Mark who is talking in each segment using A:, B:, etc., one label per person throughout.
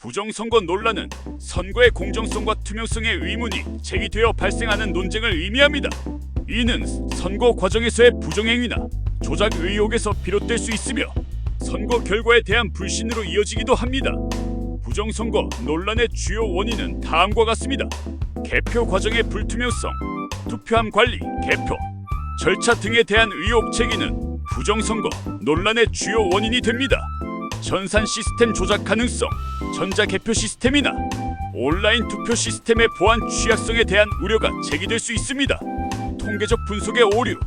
A: 부정선거 논란은 선거의 공정성과 투명성의 의문이 제기되어 발생하는 논쟁을 의미합니다. 이는 선거 과정에서의 부정행위나 조작 의혹에서 비롯될 수 있으며 선거 결과에 대한 불신으로 이어지기도 합니다. 부정선거 논란의 주요 원인은 다음과 같습니다. 개표 과정의 불투명성, 투표함 관리, 개표, 절차 등에 대한 의혹 제기는 부정선거 논란의 주요 원인이 됩니다. 전산 시스템 조작 가능성, 전자 개표 시스템이나 온라인 투표 시스템의 보안 취약성에 대한 우려가 제기될 수 있습니다. 통계적 분석의 오류,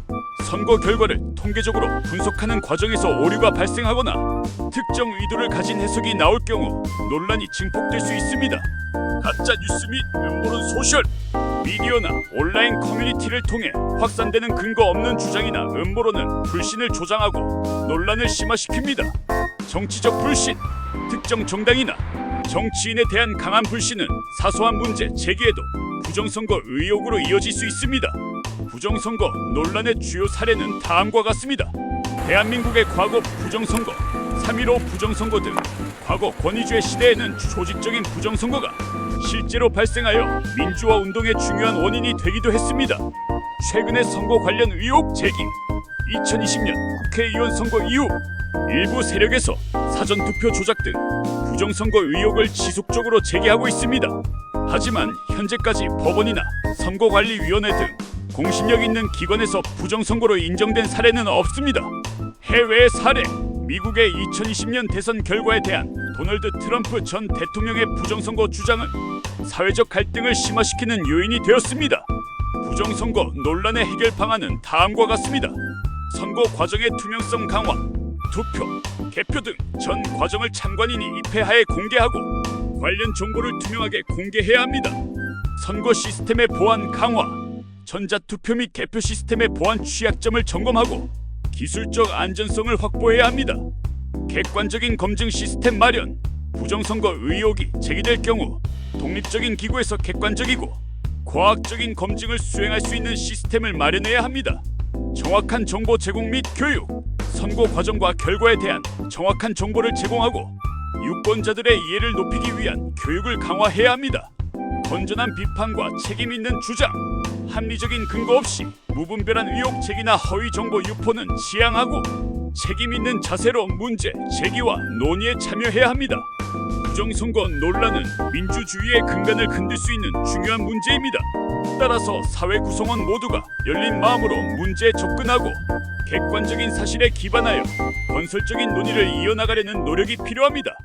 A: 선거 결과를 통계적으로 분석하는 과정에서 오류가 발생하거나 특정 의도를 가진 해석이 나올 경우 논란이 증폭될 수 있습니다. 가짜 뉴스 및 음모론 소셜 미디어나 온라인 커뮤니티를 통해 확산되는 근거 없는 주장이나 음모론은 불신을 조장하고 논란을 심화시킵니다. 정치적 불신, 특정 정당이나 정치인에 대한 강한 불신은 사소한 문제 제기에도 부정선거 의혹으로 이어질 수 있습니다. 부정선거 논란의 주요 사례는 다음과 같습니다. 대한민국의 과거 부정선거, 3.15 부정선거 등 과거 권위주의 시대에는 조직적인 부정선거가 실제로 발생하여 민주화 운동의 중요한 원인이 되기도 했습니다. 최근의 선거 관련 의혹 제기 2020년 국회의원 선거 이후 일부 세력에서 사전투표 조작 등 부정선거 의혹을 지속적으로 제기하고 있습니다. 하지만 현재까지 법원이나 선거관리위원회 등 공신력 있는 기관에서 부정선거로 인정된 사례는 없습니다. 해외의 사례 미국의 2020년 대선 결과에 대한 도널드 트럼프 전 대통령의 부정선거 주장은 사회적 갈등을 심화시키는 요인이 되었습니다. 부정선거 논란의 해결 방안은 다음과 같습니다. 선거 과정의 투명성 강화, 투표, 개표 등 전 과정을 참관인이 입회하에 공개하고 관련 정보를 투명하게 공개해야 합니다. 선거 시스템의 보안 강화, 전자투표 및 개표 시스템의 보안 취약점을 점검하고 기술적 안전성을 확보해야 합니다. 객관적인 검증 시스템 마련, 부정선거 의혹이 제기될 경우 독립적인 기구에서 객관적이고 과학적인 검증을 수행할 수 있는 시스템을 마련해야 합니다. 정확한 정보 제공 및 교육, 선거 과정과 결과에 대한 정확한 정보를 제공하고 유권자들의 이해를 높이기 위한 교육을 강화해야 합니다. 건전한 비판과 책임 있는 주장, 합리적인 근거 없이 무분별한 의혹 제기나 허위 정보 유포는 지양하고 책임 있는 자세로 문제 제기와 논의에 참여해야 합니다. 부정선거 논란은 민주주의의 근간을 흔들 수 있는 중요한 문제입니다. 따라서 사회 구성원 모두가 열린 마음으로 문제에 접근하고 객관적인 사실에 기반하여 건설적인 논의를 이어나가려는 노력이 필요합니다.